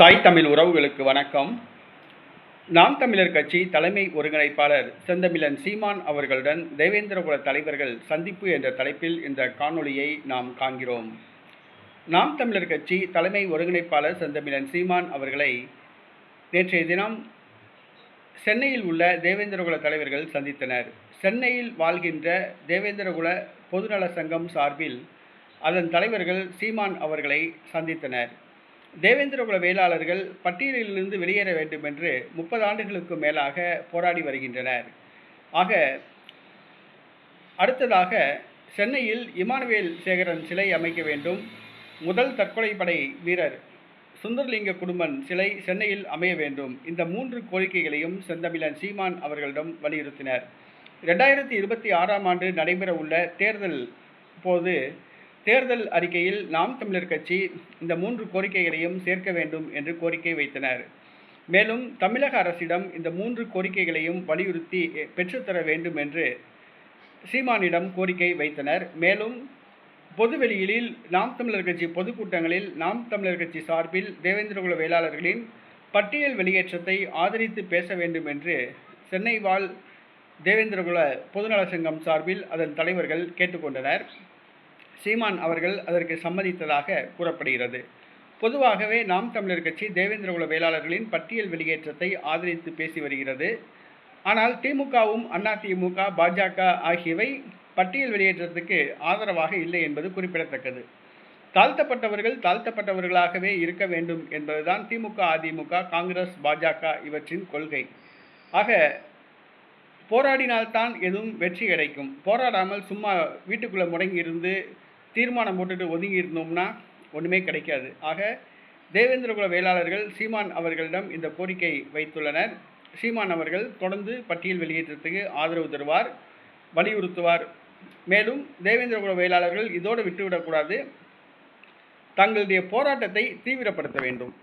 தாய் தமிழ் உறவுகளுக்கு வணக்கம். நாம் தமிழர் கட்சி தலைமை ஒருங்கிணைப்பாளர் செந்தமிழன் சீமான் அவர்களுடன் தேவேந்திரகுல தலைவர்கள் சந்திப்பு என்ற தலைப்பில் இந்த காணொளியை நாம் காண்கிறோம். நாம் தமிழர் கட்சி தலைமை ஒருங்கிணைப்பாளர் செந்தமிழன் சீமான் அவர்களை நேற்றைய தினம் சென்னையில் உள்ள தேவேந்திரகுல தலைவர்கள் சந்தித்தனர். சென்னையில் வாழ்கின்ற தேவேந்திரகுல பொதுநல சங்கம் சார்பில் அதன் தலைவர்கள் சீமான் அவர்களை சந்தித்தனர். தேவேந்திரகுல வேளாளர்கள் பட்டியலிலிருந்து வெளியேற வேண்டும் என்று முப்பது ஆண்டுகளுக்கு மேலாக போராடி வருகின்றனர். ஆக அடுத்ததாக சென்னையில் இமானுவேல் சேகரன் சிலை அமைக்க வேண்டும். முதல் தற்கொலை படை வீரர் சுந்தரலிங்க குடும்பன் சிலை சென்னையில் அமைய வேண்டும். இந்த மூன்று கோரிக்கைகளையும் செந்தமிழன் சீமான் அவர்களிடம் வலியுறுத்தினர். ரெண்டாயிரத்தி இருபத்தி ஆறாம் ஆண்டு நடைபெற உள்ள தேர்தல் போது தேர்தல் அறிக்கையில் நாம் தமிழர் கட்சி இந்த மூன்று கோரிக்கைகளையும் சேர்க்க வேண்டும் என்று கோரிக்கை வைத்தனர். மேலும் தமிழக அரசிடம் இந்த மூன்று கோரிக்கைகளையும் வலியுறுத்தி பெற்றுத்தர வேண்டும் என்று சீமானிடம் கோரிக்கை வைத்தனர். மேலும் பொதுவெளியில் நாம் தமிழர் கட்சி பொதுக்கூட்டங்களில் நாம் தமிழர் கட்சி சார்பில் தேவேந்திரகுல வேளாளர்களின் பட்டியல் வெளியேற்றத்தை ஆதரித்து பேச வேண்டும் என்று சென்னை வாழ் தேவேந்திரகுல பொதுநல சங்கம் சார்பில் அதன் தலைவர்கள் கேட்டுக்கொண்டனர். சீமான் அவர்கள் அதற்கு சம்மதித்ததாக கூறப்படுகிறது. பொதுவாகவே நாம் தமிழர் கட்சி தேவேந்திரகுல வேளாளர்களின் பட்டியல் வெளியேற்றத்தை ஆதரித்து பேசி வருகிறது. ஆனால் திமுகவும் அதிமுக பாஜக ஆகியவை பட்டியல் வெளியேற்றத்துக்கு ஆதரவாக இல்லை என்பது குறிப்பிடத்தக்கது. தாழ்த்தப்பட்டவர்கள் தாழ்த்தப்பட்டவர்களாகவே இருக்க வேண்டும் என்பதுதான் திமுக அதிமுக காங்கிரஸ் பாஜக இவற்றின் கொள்கை. ஆக போராடினால்தான் எதுவும் வெற்றி கிடைக்கும். போராடாமல் சும்மா வீட்டுக்குள்ளே முடங்கி இருந்து தீர்மானம் போட்டுட்டு ஒதுங்கி இருந்தோம்னா ஒன்றுமே கிடைக்காது. ஆக தேவேந்திரகுல வேளாளர்கள் சீமான் அவர்களிடம் இந்த கோரிக்கை வைத்துள்ளனர். சீமான் அவர்கள் தொடர்ந்து பட்டியல் வெளியேற்றத்துக்கு ஆதரவு தருவார் வலியுறுத்துவார். மேலும் தேவேந்திரகுல வேளாளர்கள் இதோடு விட்டுவிடக்கூடாது. தங்களுடைய போராட்டத்தை தீவிரப்படுத்த வேண்டும்.